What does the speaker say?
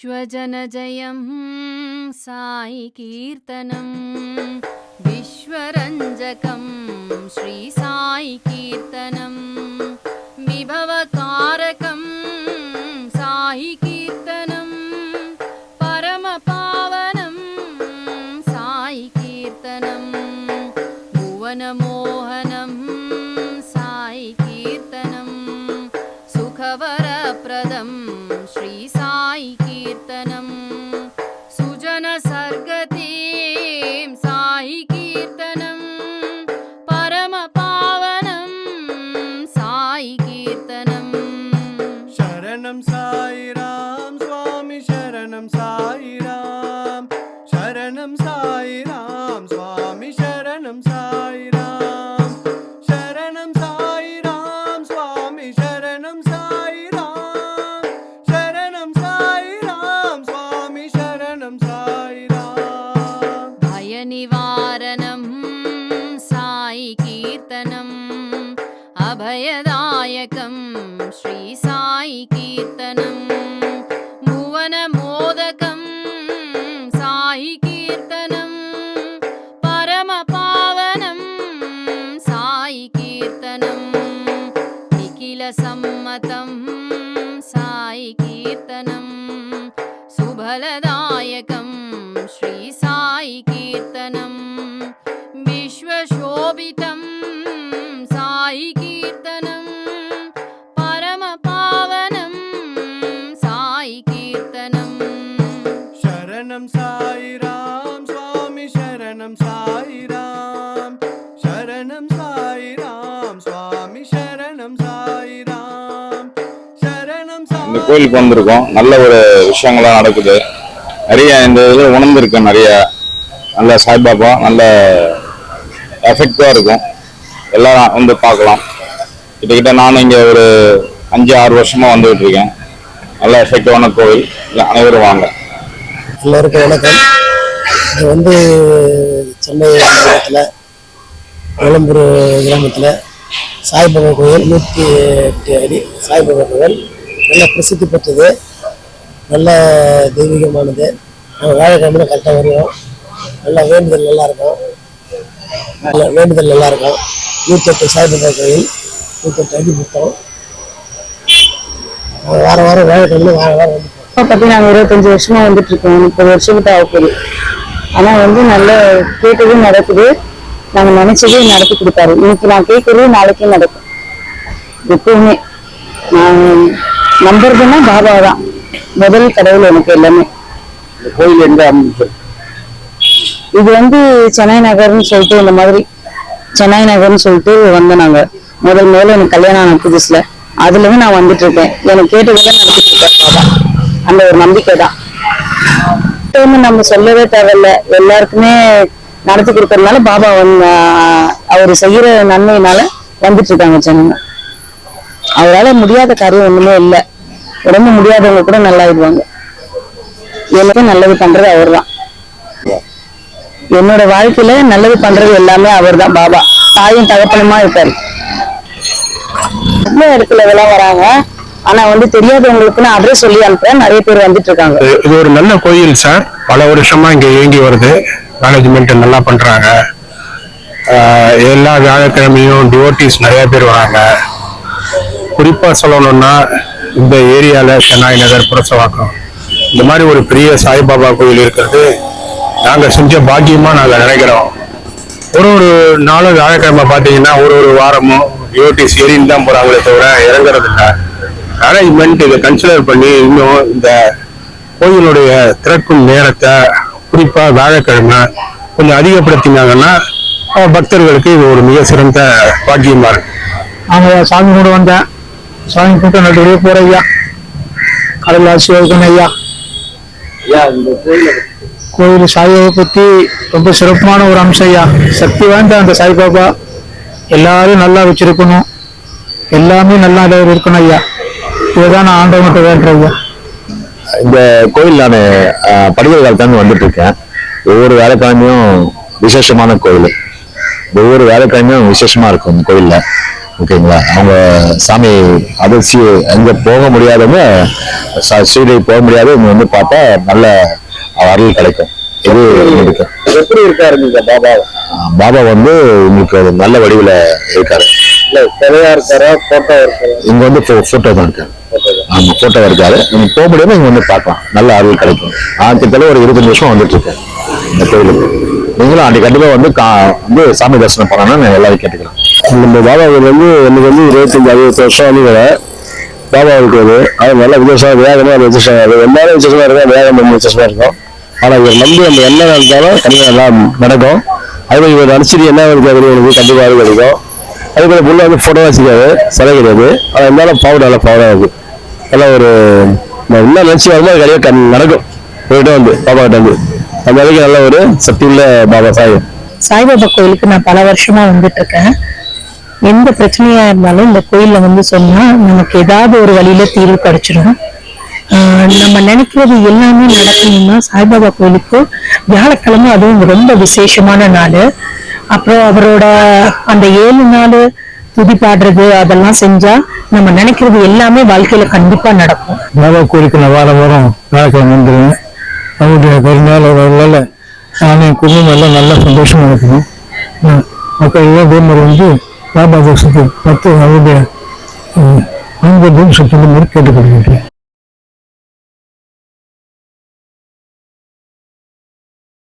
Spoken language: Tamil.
श्वजनजयं साईकीर्तनं विश्वरञ्जकं श्रीसाईकीर्तनं विभवकारकम् സ്വാമി ശരണം സായിരാം ശരണം സായിരാം സ്വാമി ശരണം സായിരാം ശരണം സായിരാം സ്വാമി ശരണം സായിരാം ഭയനിവാരണം സായി കീർത്തനം അഭയദായകം ശ്രീ സായി കീർത്തനം. सम्मतं साई कीर्तनं सुभलदायकम् श्रीसाई कीर्तनं विश्वशोभितं साई இந்த கோயிலுக்கு வந்திருக்கோம். நல்ல ஒரு விஷயங்கள்லாம் நடக்குது. நிறைய இந்த இதில் உணர்ந்துருக்கேன் நிறைய. நல்ல சாய்பாபா நல்ல எஃபெக்டிவாக இருக்கும். எல்லாரும் வந்து பார்க்கலாம். கிட்டக்கிட்ட நானும் இங்கே ஒரு அஞ்சு ஆறு வருஷமாக வந்துகிட்டு இருக்கேன். நல்ல எஃபெக்டிவான கோவில். அனைவரும் வாங்க. எல்லோருக்கும் வணக்கம். இது வந்து சென்னை மாவட்டத்தில் விளம்பூர் கிராமத்தில் சாய்பாபா கோயில் நூற்றி எட்டு அடி சாய்பாபா கோயில் நல்ல பிரசித்தி பெற்றது. நல்ல தெய்வீகமானது. நாங்கள் வேலைக்கிழமை கரெக்டாக வருவோம். நல்லா வேண்டுதல் நல்லா இருக்கும். நல்ல வேண்டுதல் நல்லா இருக்கும். நூற்றி எட்டு சாய்பாபா கோயில் நூற்றி அடி நாங்கள் வாரம் வாரம் வேலைக்கிழமை வாரம் வாரம் வந்து இப்போ நாங்கள் இருபத்தஞ்சி வருஷமாக வந்துட்டு இருக்கோம். முப்பது வருஷத்துக்கு ஆகப்போகுது ஆனால் வந்து நல்ல கேட்டதும் நடக்குது. நாங்கள் நினைச்சதே நடத்தி கொடுப்பாரு இன்னைக்கு நான் கேட்கறது நாளைக்கே நடக்கும். எப்பவுமே. நான் நம்புறதுன்னா பாபா தான் முதல் கடவுள் எனக்கு எல்லாமே. கோயில் எங்க இது வந்து சென்னை நகர்னு சொல்லிட்டு இந்த மாதிரி சென்னை நகர்னு சொல்லிட்டு வந்தோம் நாங்க. முதல் முதல்ல எனக்கு கல்யாணம் ஆன புதுசுல. அதுல இருந்து நான் வந்துட்டு இருக்கேன் எனக்கு கேட்டதெல்லாம் நடத்திட்டு இருக்காரு பாபா. அந்த ஒரு நம்பிக்கை தான் நம்ம சொல்லவே தேவையில்ல. எல்லாருக்குமே நடத்தி கொடுக்கறதுனால பாபா வந்து அவர் செய்யற நன்மையினால வந்துட்டு இருக்காங்க ஜனங்க. அவரால் முடியாத காரியம் ஒன்றுமே இல்லை. உடம்பு முடியாதவங்க கூட நல்லாயிடுவாங்க எல்லாமே நல்லது பண்ணுறது அவர் தான் என்னோட வாழ்க்கையில நல்லது பண்றது எல்லாமே அவர்தான் பாபா. தாயும் தகப்பனமா இருக்காரு எவ்வளோ இடத்துல இதெல்லாம் வராங்க. ஆனா வந்து தெரியாதவங்களுக்கு நான் அட்ரஸ் சொல்லி அனுப்புறேன். நிறைய பேர் வந்துட்டு இருக்காங்க. இது- ஒரு நல்ல கோயில் சார். பல வருஷமா இங்க இயங்கி வருது. மேனேஜ்மெண்ட் நல்லா பண்றாங்க. எல்லா வியாழக்கிழமையும் டிவோட்டிஸ் நிறைய பேர் வராங்க. குறிப்பாக சொல்லணும்னா இந்த ஏரியாவில் சென்னாய் நகர் புரசவாக்கம் இந்த மாதிரி ஒரு பெரிய சாய்பாபா கோயில் இருக்கிறது. நாங்கள் செஞ்ச பாக்கியமாக நாங்கள் நினைக்கிறோம். ஒரு ஒரு நாளும் வியாழக்கிழமை பார்த்தீங்கன்னா ஒரு ஒரு வாரமும் டிவோட்டிஸ் ஏறின்னு தான் போகிறாங்களே தவிர இறங்குறது இல்லை மேனேஜ்மெண்ட் இதை கன்சிடர் பண்ணி இன்னும் இந்த கோயிலுடைய திறக்கும் நேரத்தை குறிப்பாக வியாழக்கிழமை கொஞ்சம் அதிகப்படுத்தினாங்கன்னா பக்தர்களுக்கு இது ஒரு மிக சிறந்த பாக்கியமா இருக்கு. அவங்க சாமி கூட வந்தேன். சாமி கூட்டம் நல்லபடியாக போகிற ஐயா கடவுள் ஆசீர்வாதம் ஐயா கோயில் சாய்பாபா பற்றி ரொம்ப சிறப்பான ஒரு அம்சம் ஐயா சக்தி வாய்ந்த அந்த சாய்பாபா எல்லாரும் நல்லா வச்சிருக்கணும். எல்லாமே நல்லா இருக்கணும் ஐயா. இதுதான் நான் ஆண்டவங்கிட்ட வேண்டுறேன் ஐயா. இந்த கோயில் நான் படிக்கிற காலத்தாந்து வந்துட்டு இருக்கேன். ஒவ்வொரு வேலைக்கிழமையும் விசேஷமான கோயில். ஒவ்வொரு வேலைக்கிழமையும் விசேஷமா இருக்கும் கோயில்ல. ஓகேங்களா? அவங்க சாமி அது சி அங்கே போக முடியாதவங்க சீரடி போக முடியாத இங்க வந்து பார்த்தா நல்ல அருள் கிடைக்கும். இது எப்படி இருக்காரு இந்த பாபா? பாபா வந்து உங்களுக்கு நல்ல வடிவில் இருக்காரு. சிலையா இருக்காரா போட்டோ இருக்காரா? இங்க வந்து போட்டோ தான் இருக்காரு. ஆமா போட்டோ இருக்காரு. நீங்க போக முடியாம இங்க வந்து பார்க்கலாம். நல்ல அருள் கிடைக்கும். கிட்டத்தட்ட ஒரு இருபத்தஞ்சு வருஷம் வந்துட்டு இருக்கேன் இந்த கோயிலுக்கு. நீங்களும் அன்னைக்கு கண்டிப்பா வந்து கா- வந்து சாமி தரிசனம் பண்ணணும்னு எல்லாரும் கேட்டுக்கிறேன். நம்ம பாபா வந்து எனக்கு வந்து இருபத்தஞ்சு அறுபது வருஷம் வந்து வர பாபா இருக்குது அது நல்ல விசேஷம் வேகமாக அது விசேஷம் அது எல்லாரும் விசேஷமாக இருக்கும் வேகம் ரொம்ப விசேஷமாக இருக்கும். ஆனால் இவர் நம்பி நம்ம என்ன நடந்தாலும் கண்டிப்பாக எல்லாம் நடக்கும். அதுமாதிரி இவர் நினச்சிட்டு என்ன இருக்கு எனக்கு கண்டிப்பாக கிடைக்கும். அதே புள்ள வந்து ஃபோட்டோ வச்சுக்காது சிலை கிடையாது. ஆனால் இருந்தாலும் பவுடர் நல்லா பவுடாக இருக்குது எல்லாம் ஒரு என்ன நினச்சி வருமோ அது கிடையாது கண் நடக்கும். போயிட்டு வந்து பாபா கிட்ட வந்து. அந்த அளவுக்கு நல்ல ஒரு சக்தி உள்ள பாபா சாய். சாய்பாபா கோயிலுக்கு நான் பல வருஷமா வந்துட்டு இருக்கேன். எந்த பிரச்சனையா இருந்தாலும் இந்த கோயில்ல வந்து சொன்னா நமக்கு ஏதாவது ஒரு வழியில தீர்வு கிடைச்சிடும் ஆஹ் நம்ம நினைக்கிறது எல்லாமே நடக்கணும்னா சாய்பாபா கோயிலுக்கு வியாழக்கிழமை அதுவும் ரொம்ப விசேஷமான நாள். அப்புறம் அவரோட அந்த ஏழு நாள் துதி பாடுறது அதெல்லாம் செஞ்சா நம்ம நினைக்கிறது எல்லாமே வாழ்க்கையில கண்டிப்பா நடக்கும். பாபா கோயிலுக்கு நான் வாரம் வாரம் வியாழக்கிழமை வந்துடுவேன் அவருடைய கருணால வரலால நானும் குடும்பம் எல்லாம் நல்லா சந்தோஷமா இருக்கணும் மக்கள் எல்லாம் வந்து பாபா தரிசனத்தை பத்து அவருடைய அன்பு சுத்தம் கேட்டுக்கொள்கின்றேன்